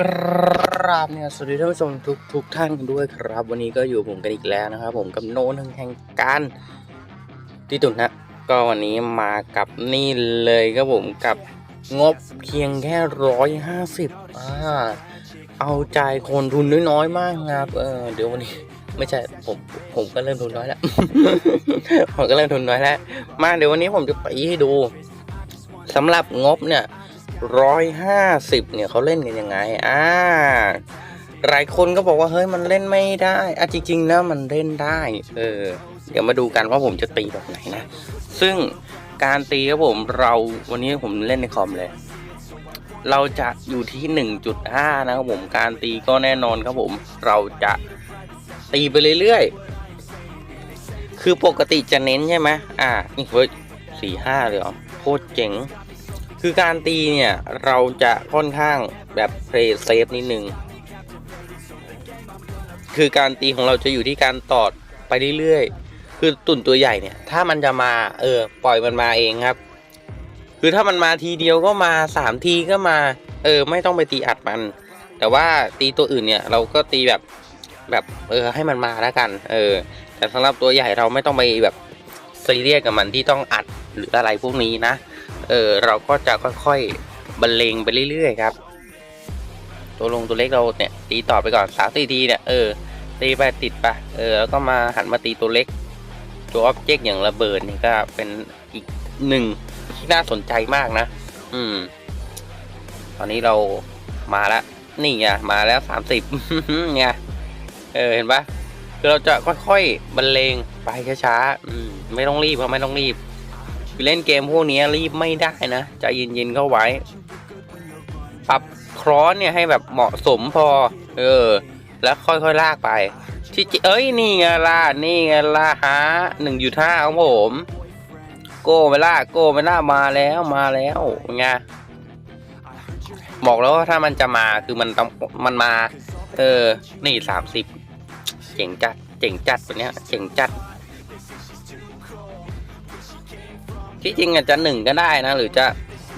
กราบเนี่ยสวัสดีท่านผู้ชมทุกทุกท่านกันด้วยครับ วันนี้ก็อยู่ผมกันอีกแล้วนะครับ ผมกับโน้นแห่งการที่ตุนฮะก็วันนี้มากับนี่เลยครับผมกับงบเพียงแค่ร้อยห้าสิบอ่าเอาใจคนทุนน้อยๆมากครับเออเดี๋ยววันนี้ไม่ใช่ผมผมก็เริ่มทุนน้อยแล้วผมก็เริ่มทุนน้อยแล้ว มาเดี๋ยววันนี้ผมจะไปให้ดูสำหรับงบเนี่ย ร้อยห้าสิบเนี่ยเขาเล่นกันยังไงอ่าหลายคนก็บอกว่าเฮ้ยมันเล่นไม่ได้อะจริงๆแล้วมันเล่นได้เออเดี๋ยวมาดูกันว่าผมจะตีแบบไหนนะ ซึ่งการตีครับผมเราวันนี้ผมเล่นในคอมเลย เราจะอยู่ที่หนึ่งจุดห้านะครับผมการตีก็แน่นอนครับผม เราจะตีไปเรื่อยๆ คือปกติจะเน้นใช่ไหมอ่านี่เฮ้ยสี่ห้าเลยเหรอโคตรเจ๋ง คือการตีเนี่ย เราจะค่อนข้างแบบเพลย์เซฟนิดนึง คือการตีของเราจะอยู่ที่การตอดไปเรื่อยๆ คือตุ่นตัวใหญ่เนี่ย ถ้ามันจะมา เออ ปล่อยมันมาเองครับ คือถ้ามันมาทีเดียวก็มาสามทีก็มา เออ ไม่ต้องไปตีอัดมัน แต่ว่าตีตัวอื่นเนี่ย เราก็ตีแบบแบบเออให้มันมาแล้วกัน เออ แต่สำหรับตัวใหญ่เราไม่ต้องไปแบบซีเรียสกับมันที่ต้องอัดหรืออะไรพวกนี้นะ เออเราก็จะค่อยๆบรรเลงไปเรื่อยๆครับ ตัวลงตัวเล็กเราเนี่ยตีต่อไปก่อนสามสี่ทีเนี่ยเออตีไปติดไปเออแล้วก็มาหันมาตีตัวเล็ก ตัวอ็อบเจกต์อย่างระเบิดนี่ก็เป็นอีกหนึ่งที่น่าสนใจมากนะ อืม ตอนนี้เรามาแล้วนี่ไงมาแล้วสามสิบไงเออเห็นปะคือเราจะค่อยๆบรรเลงไปช้าๆอืมไม่ต้องรีบครับไม่ต้องรีบ เล่นเกมพวกนี้รีบไม่ได้นะใจเย็นๆเข้าไว้ ปรับครอสเนี่ยให้แบบเหมาะสมพอ เออ แล้วค่อยๆลากไป ที่จริงเอ้ยนี่ไงล่ะนี่ไงล่ะฮะหนึ่งอยู่ท่าของผม โก้เวล่าโก้เวล่ามาแล้วมาแล้วไงบอกแล้วว่าถ้ามันจะมาคือมันต้องมันมา เออ นี่สามสิบเจ๋งจัด เจ๋งจัดตัวเนี้ย เจ๋งจัด ที่จริงอาจจะหนึ่งก็ได้นะ หรือจะ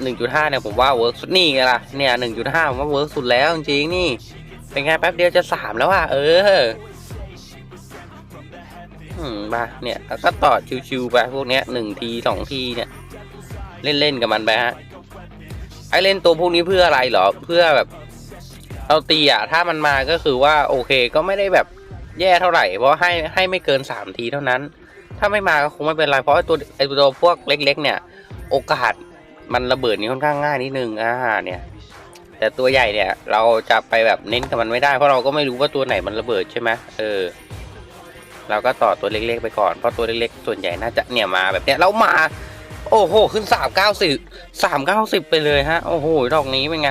หนึ่งจุดห้าเนี่ยผมว่าเวิร์กสุดนี่ไงล่ะเนี่ยหนึ่งจุดห้าผมว่าเวิร์กสุดแล้วจริงๆนี่ เป็นไงแป๊บเดียวจะสามแล้วอะเอออืมมาเนี่ยแล้วก็ต่อชิวๆไปพวกเนี้ยหนึ่งทีสองทีเนี่ย เล่นๆกับมันไปฮะไอเล่นตัวพวกนี้เพื่ออะไรเหรอเพื่อแบบเราตีอะถ้ามันมาก็คือว่าโอเคก็ไม่ได้แบบแย่เท่าไหร่ เพราะให้ให้ไม่เกินสามทีเท่านั้น ถ้าไม่มาก็คงไม่เป็นไรเพราะไอตัวไอตัวพวกเล็ก ๆ เนี่ย โอกาสมันระเบิดนี่ค่อนข้างง่ายนิดนึงอ่าเนี่ย แต่ตัวใหญ่เนี่ย เราจะไปแบบเน้นกับมันไม่ได้ เพราะเราก็ไม่รู้ว่าตัวไหนมันระเบิดใช่ไหมเออ เราก็ต่อตัวเล็กๆไปก่อนเพราะตัวเล็กๆส่วนใหญ่น่าจะเนี่ยมาแบบเนี้ยเรามา โอ้โห ขึ้นสามเก้าสิบสามเก้าสิบไปเลยฮะ โอ้โหดอกนี้เป็นไง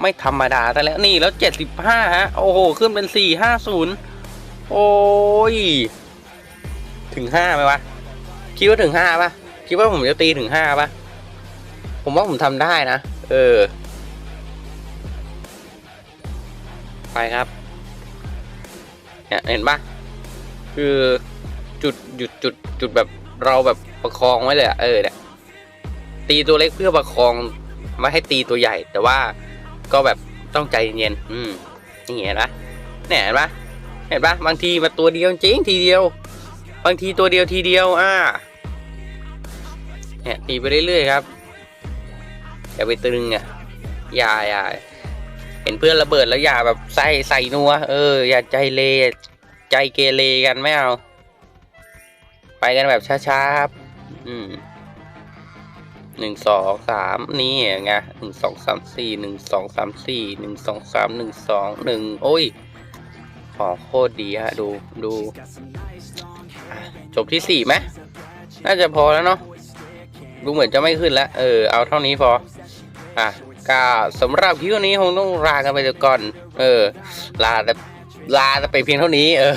ไม่ธรรมดาแต่แล้วนี่แล้วเจ็ดสิบห้าฮะ โอ้โห ขึ้นเป็นสี่ห้าศูนย์โอ้ย ถึงห้าไหมวะ คิดว่าถึงห้าปะคิดว่าผมจะตีถึงห้าปะผมว่าผมทำได้นะ เออ ไปครับเนี่ยเห็นปะคือจุดหยุดจุดจุดแบบเราแบบประคองไว้เลยอะเออเนี่ยตีตัวเล็กเพื่อประคองไม่ให้ตีตัวใหญ่ แต่ว่าก็แบบต้องใจเย็นอืมนี่เห็นปะเนี่ยเห็นปะเห็นปะบางทีมาตัวเดียวจริงทีเดียว บางทีตัวเดียวทีเดียวอ่าเนี่ยตีไปเรื่อยๆครับอย่าไปตึงอะอย่าอย่าเห็นเพื่อนระเบิดแล้วอย่าแบบใส่ใส่นัวเออ อย่าใจเลใจเกเรกันไม่เอาไปกันแบบช้าๆครับอืมหนึ่งสองสามนี่ไงหนึ่งสองสามสี่หนึ่งสองสามสี่หนึ่งสองสามหนึ่งสองหนึ่งโอ้ยของโคตรดีฮะ ดูดู จบที่สี่ไหมน่าจะพอแล้วเนาะดูเหมือนจะไม่ขึ้นแล้ว เออ เอาเท่านี้พอ อะก็สำหรับคลิปนี้คงต้องลากันไปก่อน เออ ลาแต่ลาแต่ไปเพียงเท่านี้ เออ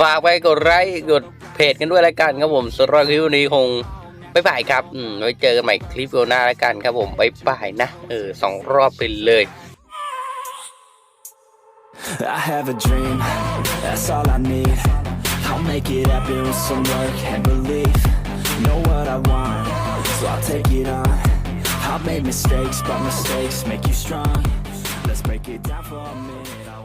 ฝากไปกดไลค์กดเพจกันด้วยแล้วกันครับผมสำหรับคลิปนี้คงบ๊ายบายครับอืมไว้เจอกันใหม่คลิปหน้าแล้วกันครับผมบ๊ายบายนะ เออสองรอบไปเลย I have a dream, that's all I need. I'll make it happen with some work and belief. Know what I want, so I'll take it on. I've made mistakes, but mistakes make you strong. Let's break it down for a minute.